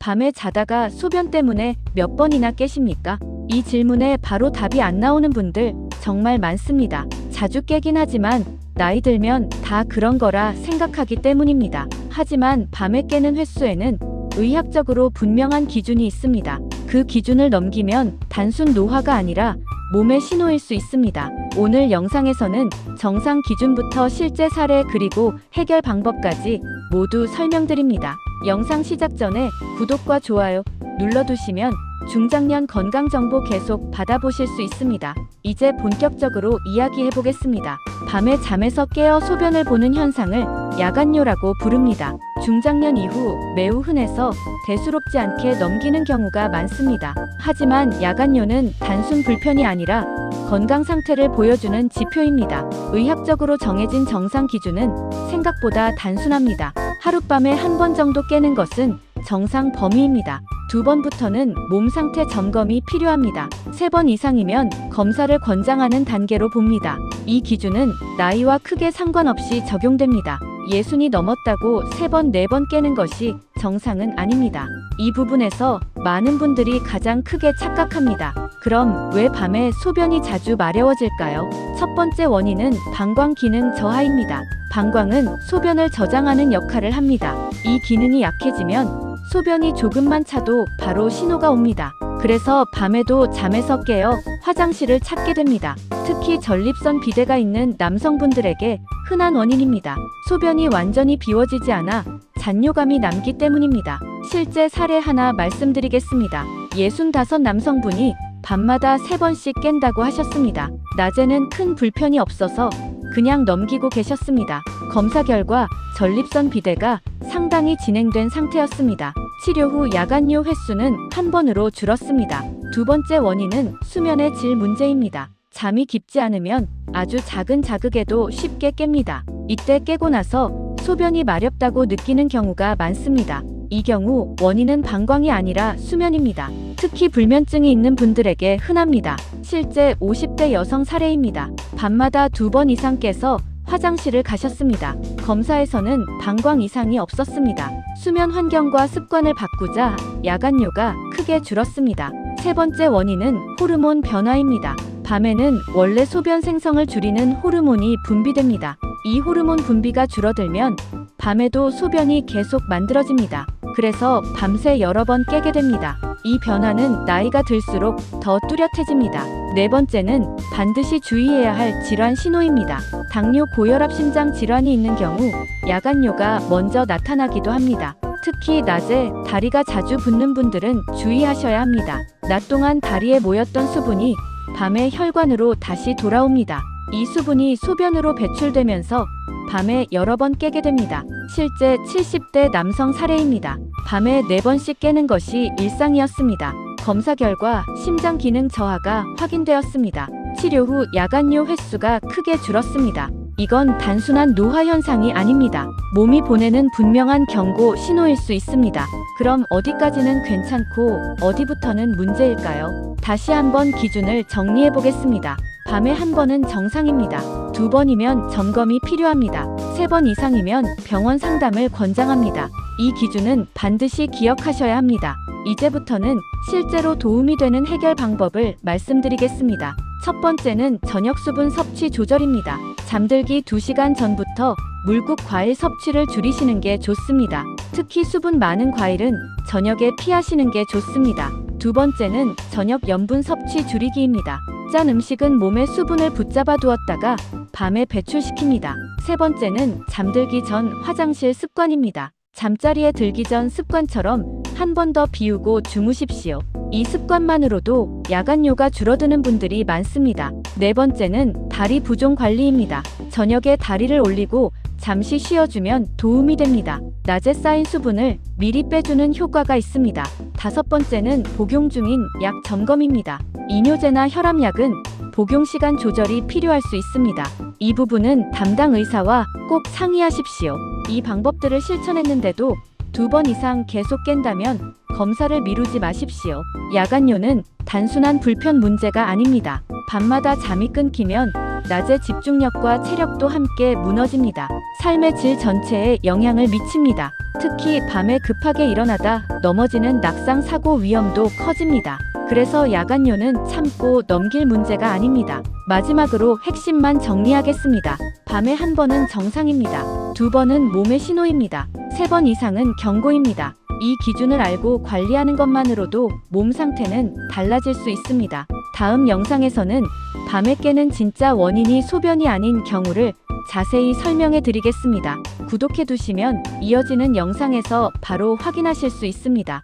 밤에 자다가 소변 때문에 몇 번이나 깨십니까? 이 질문에 바로 답이 안 나오는 분들 정말 많습니다. 자주 깨긴 하지만 나이 들면 다 그런 거라 생각하기 때문입니다. 하지만 밤에 깨는 횟수에는 의학적으로 분명한 기준이 있습니다. 그 기준을 넘기면 단순 노화가 아니라 몸의 신호일 수 있습니다. 오늘 영상에서는 정상 기준부터 실제 사례 그리고 해결 방법까지 모두 설명드립니다. 영상 시작 전에 구독과 좋아요 눌러두시면 중장년 건강 정보 계속 받아보실 수 있습니다. 이제 본격적으로 이야기해 보겠습니다. 밤에 잠에서 깨어 소변을 보는 현상을 야간뇨라고 부릅니다. 중장년 이후 매우 흔해서 대수롭지 않게 넘기는 경우가 많습니다. 하지만 야간뇨는 단순 불편이 아니라 건강 상태를 보여주는 지표입니다. 의학적으로 정해진 정상 기준은 생각보다 단순합니다. 하룻밤에 한 번 정도 깨는 것은 정상 범위입니다. 두 번부터는 몸 상태 점검이 필요합니다. 세 번 이상이면 검사를 권장하는 단계로 봅니다. 이 기준은 나이와 크게 상관없이 적용됩니다. 예순이 넘었다고 세 번, 네 번 깨는 것이 정상은 아닙니다. 이 부분에서 많은 분들이 가장 크게 착각합니다. 그럼 왜 밤에 소변이 자주 마려워질까요? 첫 번째 원인은 방광 기능 저하입니다. 방광은 소변을 저장하는 역할을 합니다. 이 기능이 약해지면 소변이 조금만 차도 바로 신호가 옵니다. 그래서 밤에도 잠에서 깨어 화장실을 찾게 됩니다. 특히 전립선 비대가 있는 남성분들에게 흔한 원인입니다. 소변이 완전히 비워지지 않아 잔뇨감이 남기 때문입니다. 실제 사례 하나 말씀드리겠습니다. 65 남성분이 밤마다 3번씩 깬다고 하셨습니다. 낮에는 큰 불편이 없어서 그냥 넘기고 계셨습니다. 검사 결과 전립선 비대가 상당히 진행된 상태였습니다. 치료 후 야간요 횟수는 한 번으로 줄었습니다. 두 번째 원인은 수면의 질 문제입니다. 잠이 깊지 않으면 아주 작은 자극에도 쉽게 깹니다. 이때 깨고 나서 소변이 마렵다고 느끼는 경우가 많습니다. 이 경우 원인은 방광이 아니라 수면입니다. 특히 불면증이 있는 분들에게 흔합니다. 실제 50대 여성 사례입니다. 밤마다 두 번 이상 깨서 화장실을 가셨습니다. 검사에서는 방광 이상이 없었습니다. 수면 환경과 습관을 바꾸자 야간뇨가 크게 줄었습니다. 세 번째 원인은 호르몬 변화입니다. 밤에는 원래 소변 생성을 줄이는 호르몬이 분비됩니다. 이 호르몬 분비가 줄어들면 밤에도 소변이 계속 만들어집니다. 그래서 밤새 여러 번 깨게 됩니다. 이 변화는 나이가 들수록 더 뚜렷해집니다. 네 번째는 반드시 주의해야 할 질환 신호입니다. 당뇨 고혈압 심장 질환이 있는 경우 야간뇨가 먼저 나타나기도 합니다. 특히 낮에 다리가 자주 붓는 분들은 주의하셔야 합니다. 낮 동안 다리에 모였던 수분이 밤에 혈관으로 다시 돌아옵니다. 이 수분이 소변으로 배출되면서 밤에 여러 번 깨게 됩니다. 실제 70대 남성 사례입니다. 밤에 4번씩 깨는 것이 일상이었습니다. 검사 결과 심장 기능 저하가 확인되었습니다. 치료 후 야간요 횟수가 크게 줄었습니다. 이건 단순한 노화 현상이 아닙니다. 몸이 보내는 분명한 경고 신호일 수 있습니다. 그럼 어디까지는 괜찮고 어디부터는 문제일까요? 다시 한번 기준을 정리해 보겠습니다. 밤에 한 번은 정상입니다. 두 번이면 점검이 필요합니다. 세 번 이상이면 병원 상담을 권장합니다. 이 기준은 반드시 기억하셔야 합니다. 이제부터는 실제로 도움이 되는 해결 방법을 말씀드리겠습니다. 첫 번째는 저녁 수분 섭취 조절입니다. 잠들기 2시간 전부터 물국 과일 섭취를 줄이시는 게 좋습니다. 특히 수분 많은 과일은 저녁에 피하시는 게 좋습니다. 두 번째는 저녁 염분 섭취 줄이기입니다. 짠 음식은 몸에 수분을 붙잡아 두었다가 밤에 배출시킵니다. 세 번째는 잠들기 전 화장실 습관입니다. 잠자리에 들기 전 습관처럼 한 번 더 비우고 주무십시오. 이 습관만으로도 야간 요가 줄어드는 분들이 많습니다. 네 번째는 다리 부종 관리입니다. 저녁에 다리를 올리고 잠시 쉬어주면 도움이 됩니다. 낮에 쌓인 수분을 미리 빼주는 효과가 있습니다. 다섯 번째는 복용 중인 약 점검입니다. 이뇨제나 혈압약은 복용 시간 조절이 필요할 수 있습니다. 이 부분은 담당 의사와 꼭 상의하십시오. 이 방법들을 실천했는데도 두 번 이상 계속 깬다면 검사를 미루지 마십시오. 야간요는 단순한 불편 문제가 아닙니다. 밤마다 잠이 끊기면 낮에 집중력과 체력도 함께 무너집니다. 삶의 질 전체에 영향을 미칩니다. 특히 밤에 급하게 일어나다 넘어지는 낙상 사고 위험도 커집니다. 그래서 야간요는 참고 넘길 문제가 아닙니다. 마지막으로 핵심만 정리하겠습니다. 밤에 한 번은 정상입니다. 두 번은 몸의 신호입니다. 세번 이상은 경고입니다. 이 기준을 알고 관리하는 것만으로도 몸 상태는 달라질 수 있습니다. 다음 영상에서는 밤에 깨는 진짜 원인이 소변이 아닌 경우를 자세히 설명해 드리겠습니다. 구독해 두시면 이어지는 영상에서 바로 확인하실 수 있습니다.